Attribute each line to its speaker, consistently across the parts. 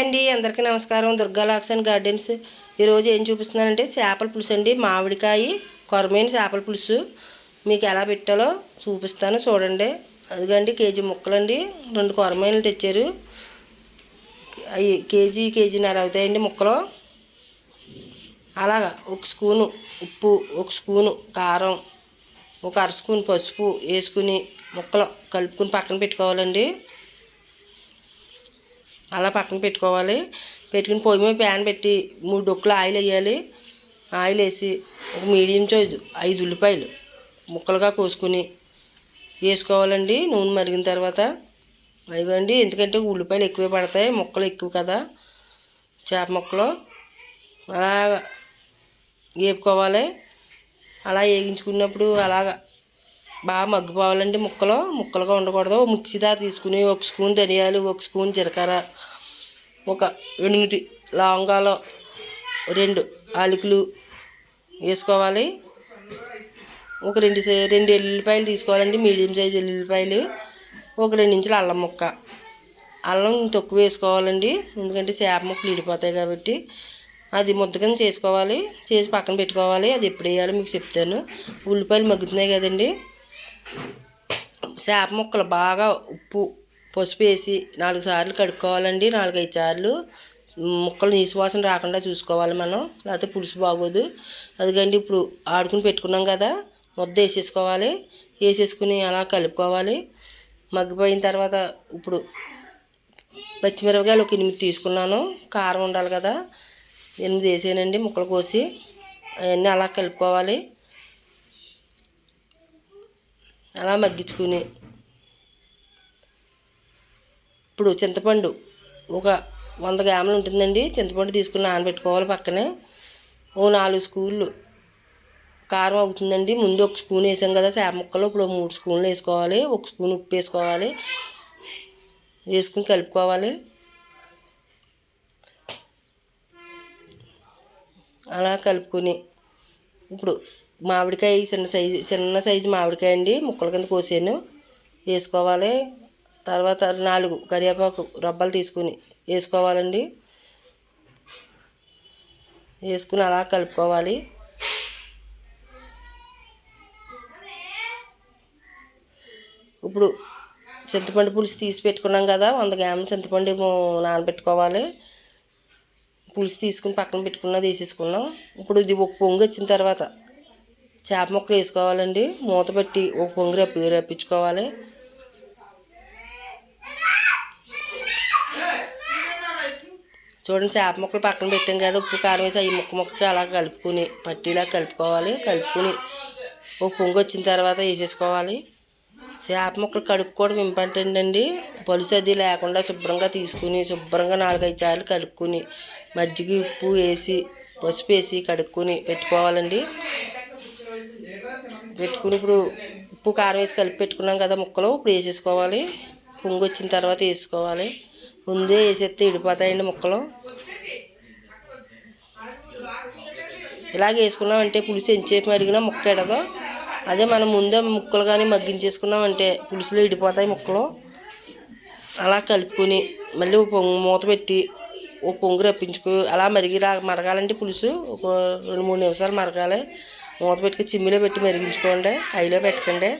Speaker 1: అండి అందరికీ నమస్కారం. Durga Laxon Gardens. ఈరోజు ఏం చూపిస్తున్నానంటే చేపల పులుసు అండి. మామిడికాయ కొరమైన చేపల పులుసు. మీకు ఎలా పెట్టాలో చూపిస్తాను చూడండి. అదిగండి కేజీ ముక్కలండి. రెండు కొరమైనలు తెచ్చారు. అవి కేజీ కేజీన్నర అవుతాయండి ముక్కలు. అలాగా ఒక స్పూను ఉప్పు ఒక స్పూను కారం ఒక అర స్పూన్ పసుపు వేసుకుని ముక్కలు కలుపుకుని పక్కన పెట్టుకోవాలండి. అలా పక్కన పెట్టుకోవాలి. పెట్టుకుని పొయ్యి మీద ప్యాన్ పెట్టి మూడు డొక్కులు ఆయిల్ వేయాలి. ఆయిల్ వేసి ఒక మీడియం సైజు ఐదు ఉల్లిపాయలు ముక్కలుగా కోసుకుని వేసుకోవాలండి. నూనె మరిగిన తర్వాత అదిగోండి. ఎందుకంటే ఉల్లిపాయలు ఎక్కువే పడతాయి. ముక్కలు ఎక్కువ కదా. చేప ముక్కలు. అలాగా వేపుకోవాలి. అలా వేగించుకున్నప్పుడు అలాగా బాగా మగ్గిపోవాలండి ముక్కలు. ముక్కలుగా ఉండకూడదు. మిక్సీ దారి తీసుకుని ఒక స్పూన్ ధనియాలు ఒక స్పూన్ జీలకర్ర ఒక ఎనిమిది లవంగాలు రెండు ఆలుకులు వేసుకోవాలి. ఒక రెండు రెండు ఎల్లుల్లిపాయలు తీసుకోవాలండి. మీడియం సైజ్ ఎల్లుల్లిపాయలు. ఒక రెండు ఇంచుల అల్లం ముక్క. అల్లం తక్కువ వేసుకోవాలండి. ఎందుకంటే చేప ముక్కలు ఇడిపోతాయి కాబట్టి. అది ముద్దకని చేసుకోవాలి. చేసి పక్కన పెట్టుకోవాలి. అది ఎప్పుడు వేయాలో మీకు చెప్తాను. ఉల్లిపాయలు మగ్గుతున్నాయి కదండి. చేప ముక్కలు బాగా ఉప్పు పసుపు వేసి నాలుగు సార్లు కడుక్కోవాలండి. నాలుగైదు సార్లు ముక్కలు నీసువాసన రాకుండా చూసుకోవాలి మనం. లేకపోతే పులుసు బాగోదు. అదిగండి ఇప్పుడు ఆడుకుని పెట్టుకున్నాం కదా ముద్ద వేసేసుకోవాలి. వేసేసుకుని అలా కలుపుకోవాలి. మగ్గిపోయిన తర్వాత ఇప్పుడు పచ్చిమిరపకాయలు ఒక ఎనిమిది తీసుకున్నాను. కారం ఉండాలి కదా ఎనిమిది వేసానండి ముక్కలు కోసి. అవన్నీ అలా కలుపుకోవాలి. అలా మగ్గించుకుని. ఇప్పుడు చింతపండు ఒక వంద గ్రాములు ఉంటుందండి. చింతపండు తీసుకుని నానబెట్టుకోవాలి పక్కనే. ఓ నాలుగు స్కూళ్ళు కారం అవుతుందండి. ముందు ఒక స్పూన్ వేసాం కదా చేప ముక్కలు. ఇప్పుడు మూడు స్పూన్లు వేసుకోవాలి. ఒక స్పూన్ ఉప్పు వేసుకోవాలి. వేసుకుని కలుపుకోవాలి. అలా కలుపుకొని ఇప్పుడు మామిడికాయ చిన్న సైజు చిన్న సైజు మామిడికాయ అండి. ముక్కల కింద కోసాను. వేసుకోవాలి. తర్వాత నాలుగు కరివేపాకు రబ్బలు తీసుకుని వేసుకోవాలండి. వేసుకుని అలా కలుపుకోవాలి. ఇప్పుడు చింతపండు పులుసు తీసి పెట్టుకున్నాం కదా వంద గ్రాములు చింతపండు నానబెట్టుకోవాలి. పులుసు తీసుకుని పక్కన పెట్టుకున్నది వేసేసుకున్నాం. ఇప్పుడు ఇది ఒక పొంగు వచ్చిన తర్వాత చేప ముక్కలు వేసుకోవాలండి. మూత పెట్టి ఒక పొంగు రప్పి రప్పించుకోవాలి. చూడండి చేప ముక్కలు పక్కన పెట్టాం కదా. ఉప్పు కారం వేసి అవి ముక్క ముక్కకి అలా కలుపుకొని పట్టీలా కలుపుకోవాలి. కలుపుకొని ఒక పొంగు వచ్చిన తర్వాత వేసేసుకోవాలి. చేప ముక్కలు కడుక్కోవడం ఇంపార్టెంట్ అండి పలుసు అది లేకుండా శుభ్రంగా తీసుకుని శుభ్రంగా నాలుగైదు సార్లు కలుపుకుని మజ్జిగ ఉప్పు వేసి పసుపు వేసి కడుక్కొని పెట్టుకోవాలండి. పెట్టుకుని ఇప్పుడు ఉప్పు కారం వేసి కలిపి పెట్టుకున్నాం కదా ముక్కలు. ఇప్పుడు వేసేసుకోవాలి. పొంగు వచ్చిన తర్వాత వేసుకోవాలి. ముందే వేసేస్తే ఇడిపోతాయండి ముక్కలు. ఇలాగ వేసుకున్నామంటే పులుసు ఎంతసేపు అడిగినా ముక్క ఎడదు. అదే మనం ముందే ముక్కలు కానీ మగ్గించేసుకున్నామంటే పులుసులో ఇడిపోతాయి ముక్కలు. అలా కలుపుకొని మళ్ళీ పొంగు మూత పెట్టి ఒక పొంగు రప్పించుకు అలా మరిగి రా మరగాలంటే పులుసు. ఒక రెండు మూడు నిమిషాలు మరగాలి. మూత పెట్టుకు చిమ్మిలో పెట్టి మరిగించుకోండి. హైలో పెట్టకండి.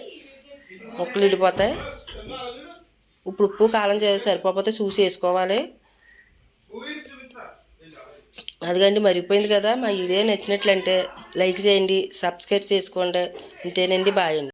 Speaker 1: ముక్కలు ఇడిపోతాయి ఇప్పుడు ఉప్పు కారం సరిపోతే చూసి వేసుకోవాలి. అదిగండి మరిగిపోయింది కదా. మా వీడియో నచ్చినట్లంటే లైక్ చేయండి సబ్స్క్రైబ్ చేసుకోండి. ఇంతేనండి బాయ్ అండి.